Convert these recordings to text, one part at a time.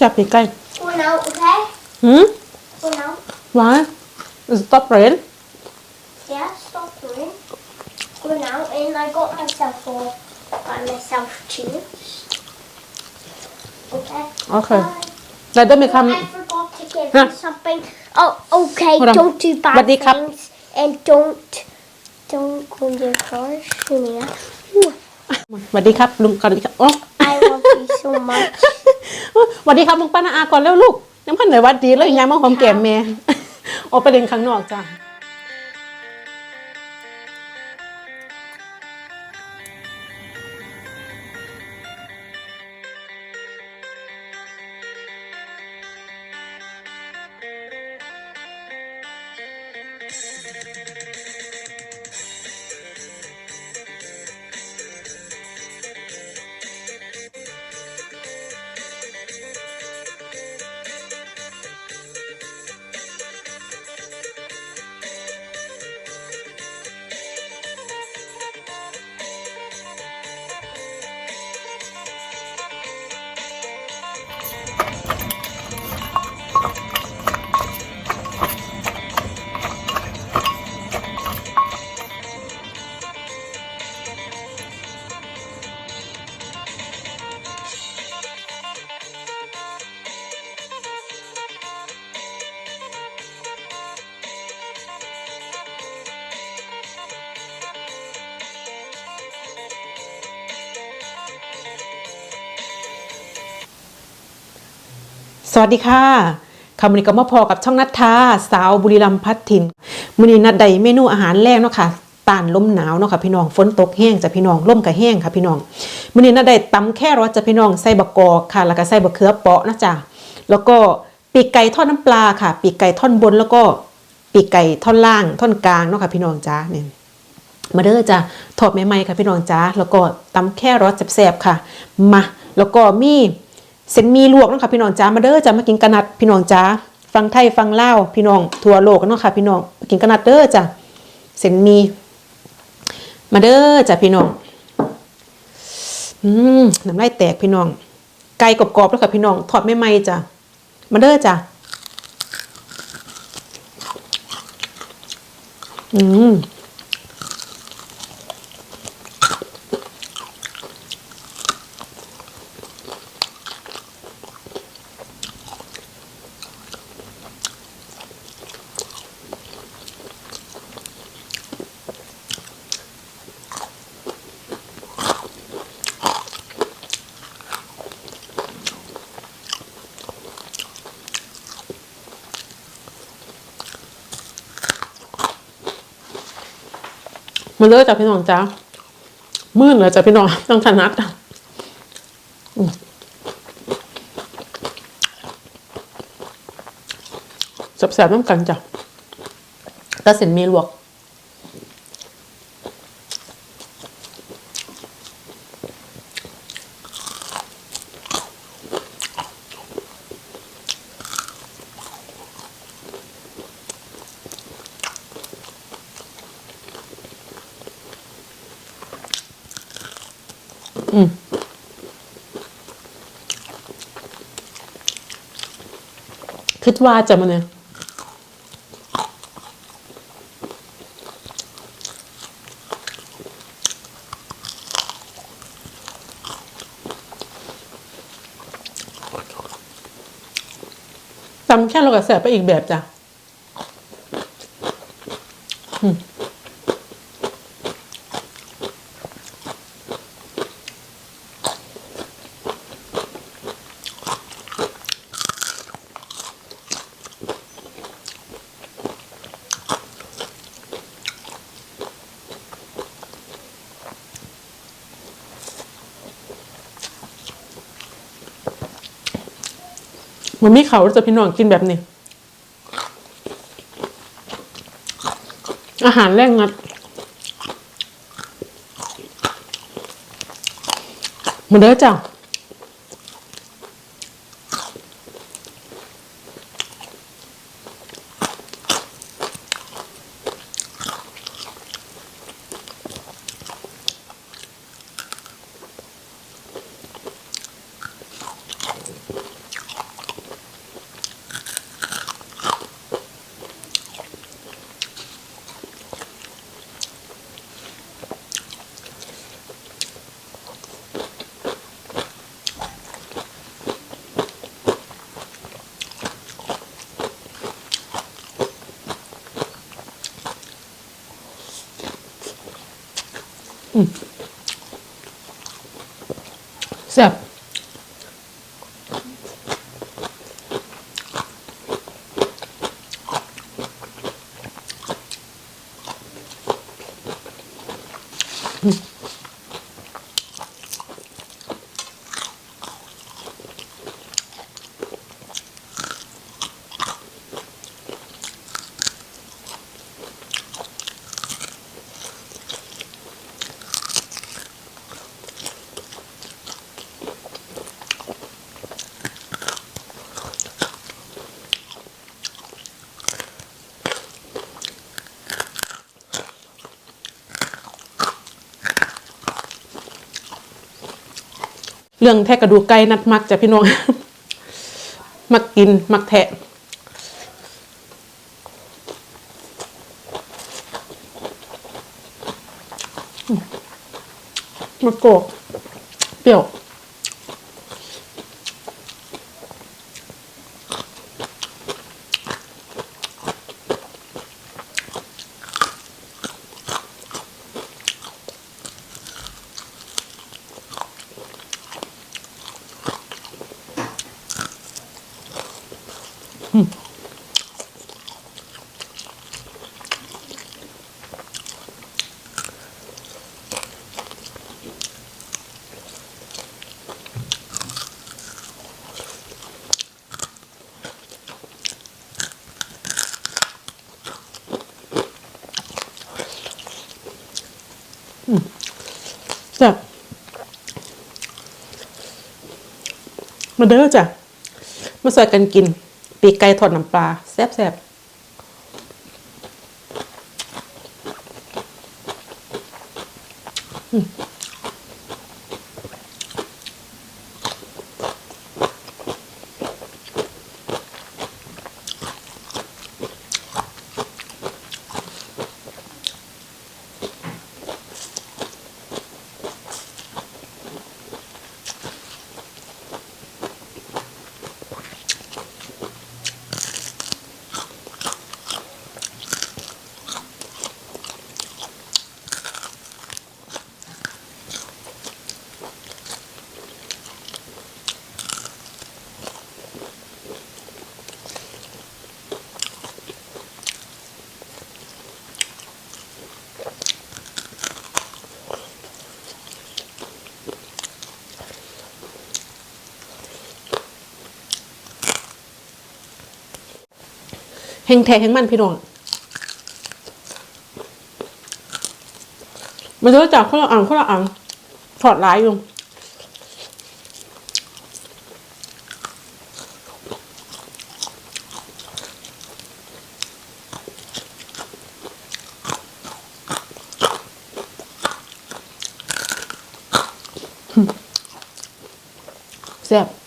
ซ่บปีกไก่ Going out, okay? หืม Going out. why is it stop rain Yeah, stop doing. Going out, and I got myself all by myself juice. Okay. Okay. Bye. แล้วได้ไหมค I forgot to give Huh. you something. Oh, okay. Hold on. Don't do bad Buddy cup. things, and don't don't go in your car, Sonia. ำสวัสดีครับลุงก่อนดีครับโอ้ I love you so much. สวัสดีครับลุงป้านาอาก่อนแล้วลูกยังพันไหนวัดดีแล้วยังมาหอมแก้มแม่ออกไปเล่นข้างนอกจ้ะ สวัสดีค่ะคำวันนี้ก็มาพอกับช่องนัทธาสาวบุรีรัมย์พัฒทินมื้อนี้นัดใดเมนูอาหารแรกเนาะค่ะต้านลมหนาวเนาะค่ะพี่น้องฝนตกแห้งจ้ะพี่น้องลมก็แห้งค่ะพี่น้องมื้อนี้นัดใดตำแค่รสจ้ะพี่น้องใส่บะกอกค่ะ แล้วก็ใส่บะเขือเปาะนะจ๊ะแล้วก็ปีกไก่ทอดน้ำปลาค่ะ ปีกไก่ท่อนบนแล้วก็ปีกไก่ท่อนล่างท่อนกลางเนาะค่ะพี่น้องจ้าเนี่ยมาเด้อจ้ะทอดใหม่ๆค่ะพี่น้องจ้าแล้วก็ตำแค่รสแซ่บๆค่ะมาแล้วก็มี เส้นมีลวกเนาะค่ะพี่น้องจ้ามาเด้อจ้ามากินกระนัดพี่น้องจ้าฟังไทยฟังเล่าพี่น้องทั่วโลกเนาะค่ะพี่น้องกินกระนัดเด้อจ้ะเส้นมี มาเด้อจ้ะพี่น้องอืมน้ำลายแตกพี่น้อง ไก่กรอบๆแล้วค่ะพี่น้องทอดใหม่ๆจ้ะมาเด้อจ้ะอืม มาเลิกจากพี่น้องจ้ามื่นเลยจากพี่น้องต้องถนัดอะอืมแสบน้ำกันจ้ะตาเส้นมีลวก คิดว่าจะมาเนี่ยตำแค่เรากับแสไปอีกแบบจ้ะ มมันมีเขาจะพี่น้องกินแบบนี้ อาหารแรกงัดมาเด้อจ้ะ แซ่บ เรื่องแทะกระดูกไก่นัดมักจ้ะพี่น้อง มักกินมักแทะมะกอกเปรี้ยว มาเด้อจ้ะมาสวยกันกิน ปีกไก่ทอดน้ำปลาแซ่บ แห้งแท้แห้งมันพี่น้องมาเด้อจ้ะคนละอังคนละอังถอดหลายอยู่แซ่บ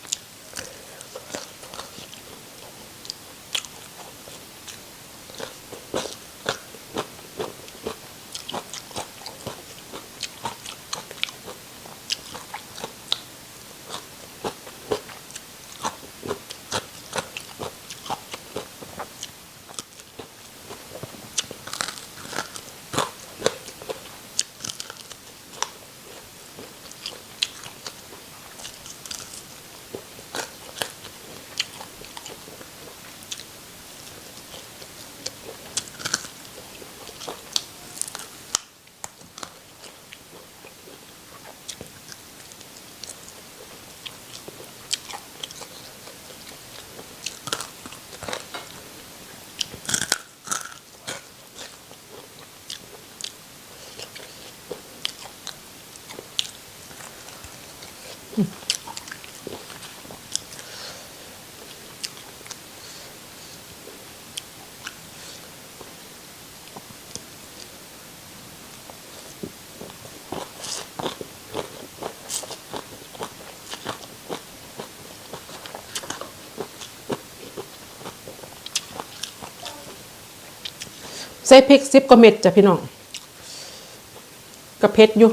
ใส่พริกซิบกว่าเม็ดจ้ะพี่น้องกับเพ็ดอยู่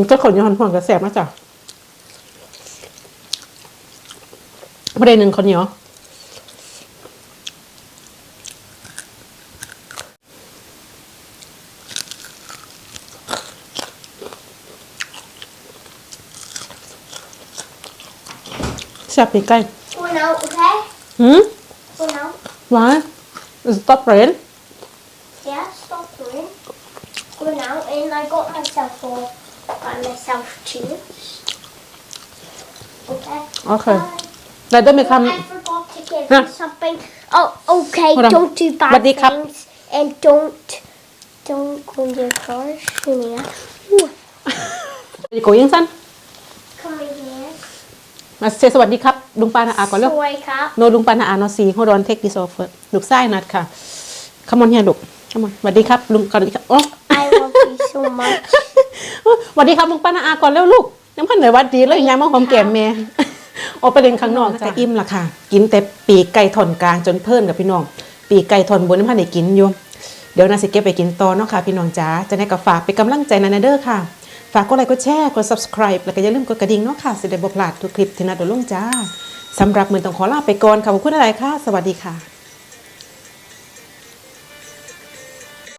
มันก็ขนย้อนห่วงกระแสบนะจ๊ะประเด็นหนึ่งคนเหนียวแซ่บปีกไก่ Going out, okay? หืม Going out. หวาน stop rain Yeah, stop doing. Going out, and I got myself all by myself cheers. Okay. Okay. Bye. แต่ได้ไหมค I forgot to give Huh. you something. Oh, okay. Hold on. Don't do bad Buddy cup. things, and don't don't go in your car. Yeah. ำอีโกยิงสั้น Come in here. มาเซสวัสดีครับลุงปานาอาก่อนเร็ว Sorry, cat. โนลุงปานาอาโนซีโฮดอนเทคดิโซเฟอร์ลูกไส้นัดค่ะขมอนเฮียลูกขมอนสวัสดีครับลุงก่อนดีครับโอ้ I love you so much. สวัสดีครับลุงปานาอาก่อนเร็วลูกยังพันไหนวัดดีเลยยังมาหอมแก้มแม่ออกไปเล่นข้างนอกจะอิ่มละค่ะ กินแต่ปีกไก่ถ่อนกลางจนเพิ่นกับพี่น้อง ปีกไก่ถ่อนบนน้ำพันได้กินอยู่เดี๋ยวนาสิเก็บไปกินต่อเนาะค่ะพี่น้องจ๋าจะได้กับฝากเป็นกำลังใจนานาเด้อค่ะ ฝากกดไลค์กดแชร์กด subscribe แล้วก็อย่าลืมกดกระดิ่งเนาะค่ะสิได้บ่พลาดทุกคลิปที่นาโดนลงจ้าสำหรับมือต้องขอลาไปก่อนค่ะขอบคุณอะไรค่ะ สวัสดีค่ะ